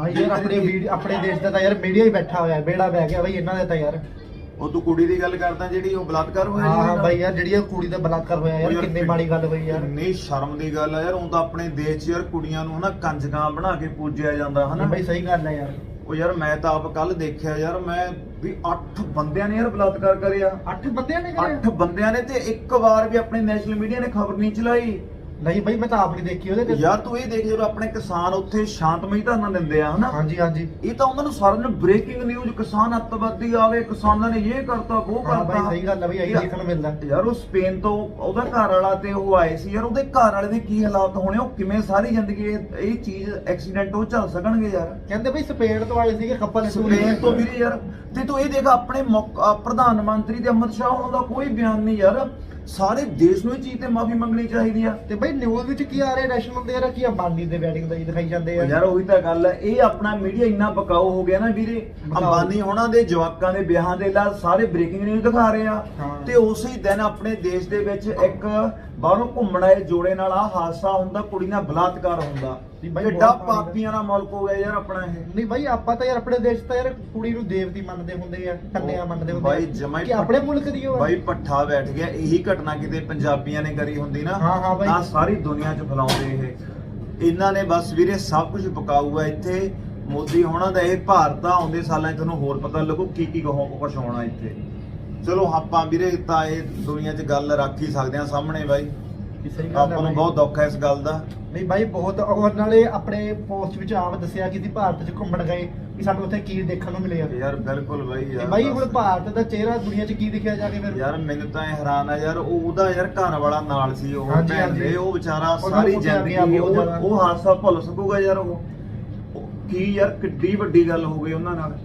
ਭਾਈ ਯਾਰ ਆਪਣੇ ਵੀਡੀਓ ਆਪਣੇ ਦੇਸ਼ ਦਾ ਤਾਂ ਯਾਰ ਮੀਡੀਆ ਹੀ ਬੈਠਾ ਹੋਇਆ ਬੇੜਾ ਬਹਿ ਗਿਆ ਭਾਈ ਇਹਨਾਂ ਦਾ ਤਾਂ ਯਾਰ। ਉਹ ਤੂੰ ਕੁੜੀ ਦੀ ਗੱਲ ਕਰਦਾ ਜਿਹੜੀ ਉਹ ਬਲਾਤਕਾਰ ਹੋਇਆ ਹਾਂ ਹਾਂ? ਭਾਈ ਯਾਰ ਜਿਹੜੀ ਇਹ ਕੁੜੀ ਦਾ ਬਲਾਤਕਾਰ ਹੋਇਆ ਉਹ ਯਾਰ ਯਾਰ ਕਿੰਨੀ ਮਾੜੀ ਗੱਲ ਹੋਈ ਯਾਰ। ਇੰਨੀ ਸ਼ਰਮ ਦੀ ਗੱਲ ਆ ਯਾਰ ਉਹ ਤਾਂ ਆਪਣੇ ਦੇਸ਼ 'ਚ ਯਾਰ ਕੁੜੀਆਂ ਨੂੰ ਹਨਾ ਕੰਜਕਾਂ ਬਣਾ ਕੇ ਪੂਜਿਆ ਜਾਂਦਾ ਹਨਾ। ਭਾਈ ਸਹੀ ਗੱਲ ਹੈ ਯਾਰ। ਉਹ ਯਾਰ ਮੈਂ ਤਾਂ ਆਪ ਕੱਲ ਦੇਖਿਆ ਯਾਰ ਮੈਂ ਵੀ 8 ਬੰਦਿਆਂ ਨੇ ਯਾਰ ਬਲਾਤਕਾਰ ਕਰਿਆ। ਅੱਠ ਬੰਦਿਆਂ ਨੇ ਕਰਿਆ? 8 ਬੰਦਿਆਂ ਨੇ ਤੇ ਇੱਕ ਵਾਰ ਵੀ ਆਪਣੇ ਨੈਸ਼ਨਲ ਮੀਡੀਆ ਨੇ ਖਬਰ ਨਹੀਂ ਚਲਾਈ। ਨਹੀਂ ਭਾਈ ਮੈਂ ਤਾਂ ਆਪ ਨਹੀਂ ਦੇਖੀ ਉਹਦੇ ਤੇ। ਯਾਰ ਤੂੰ ਇਹ ਦੇਖ ਜਦੋਂ ਆਪਣੇ ਕਿਸਾਨ ਉੱਥੇ ਸ਼ਾਂਤਮਈ ਧਰਨਾ ਦਿੰਦੇ ਆ ਹਨਾ? ਹਾਂਜੀ ਹਾਂਜੀ। ਇਹ ਤਾਂ ਉਹਨਾਂ ਨੂੰ ਸਾਰਿਆਂ ਨੂੰ ਬ੍ਰੇਕਿੰਗ ਨਿਊਜ਼ ਕਿਸਾਨ ਅੱਤਵਾਦੀ ਆਵੇ ਕਿਸਾਨਾਂ ਨੇ ਇਹ ਕਰਤਾ ਉਹ ਹਾਂ ਕਰਤਾ। ਭਾਈ ਸਹੀ ਗੱਲ ਹੈ ਭਾਈ ਇਹੀ ਦੇਖਣ ਨੂੰ ਮਿਲਦਾ। ਯਾਰ ਉਹ ਸਪੇਨ ਤੋਂ ਉਹਦਾ ਘਰ ਵਾਲਾ ਤੇ ਉਹ ਆਏ ਸੀ। ਯਾਰ ਉਹਦੇ ਘਰ ਵਾਲੇ ਦੇ ਕੀ ਹਾਲਾਤ ਹੋਣੇ ਉਹ ਕਿਵੇਂ ਸਾਰੀ ਜ਼ਿੰਦਗੀ ਇਹ ਇਹ ਚੀਜ਼ ਐਕਸੀਡੈਂਟ ਉਹ ਝੱਲ ਸਕਣਗੇ ਯਾਰ? ਕਹਿੰਦੇ ਭਾਈ ਸਪੇਨ ਤੋਂ ਆਏ ਸੀਗੇ ਕੱਪਲ ਸਪੇਨ ਤੋਂ ਵੀਰੇ ਯਾਰ ਤੇ ਤੂੰ ਇਹ ਦੇਖ ਆਪਣੇ ਮੁੱਖ- ਪ੍ਰਧਾਨ ਮੰਤਰੀ ਤੇ ਅਮਿਤ ਸ਼ਾਹ ਉਹਨਾਂ ਦਾ ਕੋਈ ਬਿਆਨ ਨਹੀਂ ਯਾਰ। ਸਾਰੇ ਦੇਸ਼ ਨੂੰ ਇਹ ਚੀਜ਼ ਤੇ ਮਾਫੀ ਮੰਗਣੀ ਚਾਹੀਦੀ ਆ। ਤੇ ਭਾਈ ਨਿਊਜ਼ ਵਿੱਚ ਕੀ ਆ ਰਿਹਾ? ਨੈਸ਼ਨਲ ਦੇ ਯਾਰ ਕੀ ਅੰਬਾਨੀ ਦੇ ਵੈਡਿੰਗ ਦਾ ਹੀ ਦਿਖਾਈ ਜਾਂਦੇ ਆ। ਯਾਰ ਉਹੀ ਤਾਂ ਗੱਲ ਹੈ ਇਹ ਆਪਣਾ ਮੀਡੀਆ ਇੰਨਾ ਬਕਾਊ ਹੋ ਗਿਆ ਨਾ ਵੀਰੇ। ਅੰਬਾਨੀ ਹੋਣਾ ਦੇ ਜਵਾਕਾਂ ਦੇ ਵਿਆਹਾਂ ਦੇ ਨਾਲ ਸਾਰੇ ਬ੍ਰੇਕਿੰਗ ਨਿਊਜ਼ ਦਿਖਾ ਰਹੇ ਆ। ਤੇ ਉਸੇ ਦਿਨ ਆਪਣੇ ਦੇਸ਼ ਦੇ ਵਿੱਚ ਇੱਕ ਬਾਹਰੋਂ ਘੁੰਮਣ ਆਏ ਜੋੜੇ ਨਾਲ ਆ ਹਾਦਸਾ ਹੁੰਦਾ ਕੁੜੀ ਨਾਲ ਬਲਾਤਕਾਰ ਹੁੰਦਾ। ਬਾਈ, ਕਿੱਡਾ ਪਾਪੀਆਂ ਦਾ ਮੁਲਕ ਹੋ ਗਿਆ ਯਾਰ ਆਪਣਾ ਇਹ। ਨਹੀਂ ਭਾਈ ਆਪਾਂ ਤਾਂ ਯਾਰ ਆਪਣੇ ਦੇਸ਼ ਤਾਂ ਯਾਰ ਕੁੜੀ ਨੂੰ ਦੇਵਤੀ ਮੰਨਦੇ ਹੁੰਦੇ ਆ ਕੰਨਿਆ ਮੰਨਦੇ ਹੁੰਦੇ ਬਾਈ ਜਮਾਂ ਹੀ ਕਿ ਆਪਣੇ ਮੁਲਕ ਦੀ ਉਹ ਆ। ਬਾਈ ਪੱਠਾ ਬੈਠ ਗਿਆ ਇਹੀ ਘਟਨਾ ਕਿਤੇ ਪੰਜਾਬੀਆਂ ਨੇ ਕਰੀ ਹੁੰਦੀ ਨਾ ਹਾਂ, ਹਾਂ ਬਾਈ। ਤਾਂ ਸਾਰੀ ਦੁਨੀਆ 'ਚ ਫੈਲਾਉਂਦੇ ਇਹ। ਇਹਨਾਂ ਨੇ ਬਸ ਵੀਰੇ ਸਭ ਕੁਝ ਪਕਾਊ ਆ ਇੱਥੇ। ਮੋਦੀ ਹੋਣਾ ਦਾ ਇਹ ਭਾਰਤ ਆ ਆਉਂਦੇ ਸਾਲਾਂ 'ਚ ਤੁਹਾਨੂੰ ਹੋਰ ਪਤਾ ਲੱਗੂ ਕੀ ਕੀ ਕਹੋ ਕੁਛ ਹੋਣਾ ਇੱਥੇ। ਚਲੋ ਆਪਾਂ ਵੀਰੇ ਤਾਂ ਇਹ ਦੁਨੀਆ 'ਚ ਗੱਲ ਰੱਖ ਹੀ ਸਕਦੇ ਆ ਸਾਹਮਣੇ ਬਾਈ। ਸਹੀ ਗੱਲ ਹੈ ਆਪਾਂ ਨੂੰ। ਬਹੁਤ ਦੁੱਖ ਹੈ ਇਸ ਗੱਲ ਦਾ। ਨਹੀਂ ਭਾਈ ਬਹੁਤ ਔਰ ਨਾਲੇ ਆਪਣੇ ਪੋਸਟ ਵਿੱਚ ਆਪ ਦੱਸਿਆ ਕਿ ਅਸੀਂ ਭਾਰਤ 'ਚ ਘੁੰਮਣ ਗਏ ਕਿ ਸਾਨੂੰ ਉੱਥੇ ਕੀ ਦੇਖਣ ਨੂੰ ਮਿਲਿਆ। ਯਾਰ ਬਿਲਕੁਲ ਬਾਈ ਤੇ ਯਾਰ ਭਾਈ ਹੁਣ। ਭਾਰਤ ਦਾ ਚਿਹਰਾ ਦੁਨੀਆ 'ਚ ਕੀ ਦਿਖਿਆ ਜਾ ਕੇ ਫਿਰ? ਯਾਰ ਮੈਨੂੰ ਤਾਂ ਇਹ ਹੈਰਾਨ ਆ ਯਾਰ ਉਹ- ਉਹਦਾ ਯਾਰ ਘਰ ਵਾਲਾ ਨਾਲ ਸੀ ਉਹ ਹਾਂਜੀ, ਭੈਣ ਹਾਂਜੀ। ਦੇ ਉਹ ਵਿਚਾਰਾ ਸਾਰੀ ਜ਼ਿੰਦਗੀ ਉਹ ਹਾਦਸਾ ਭੁੱਲ ਸਕੂਗਾ ਯਾਰ ਉਹ। ਉਹ ਕੀ ਯਾਰ ਕਿੱਡੀ ਵੱਡੀ ਗੱਲ ਹੋ ਗਈ ਉਹਨਾਂ ਨਾਲ।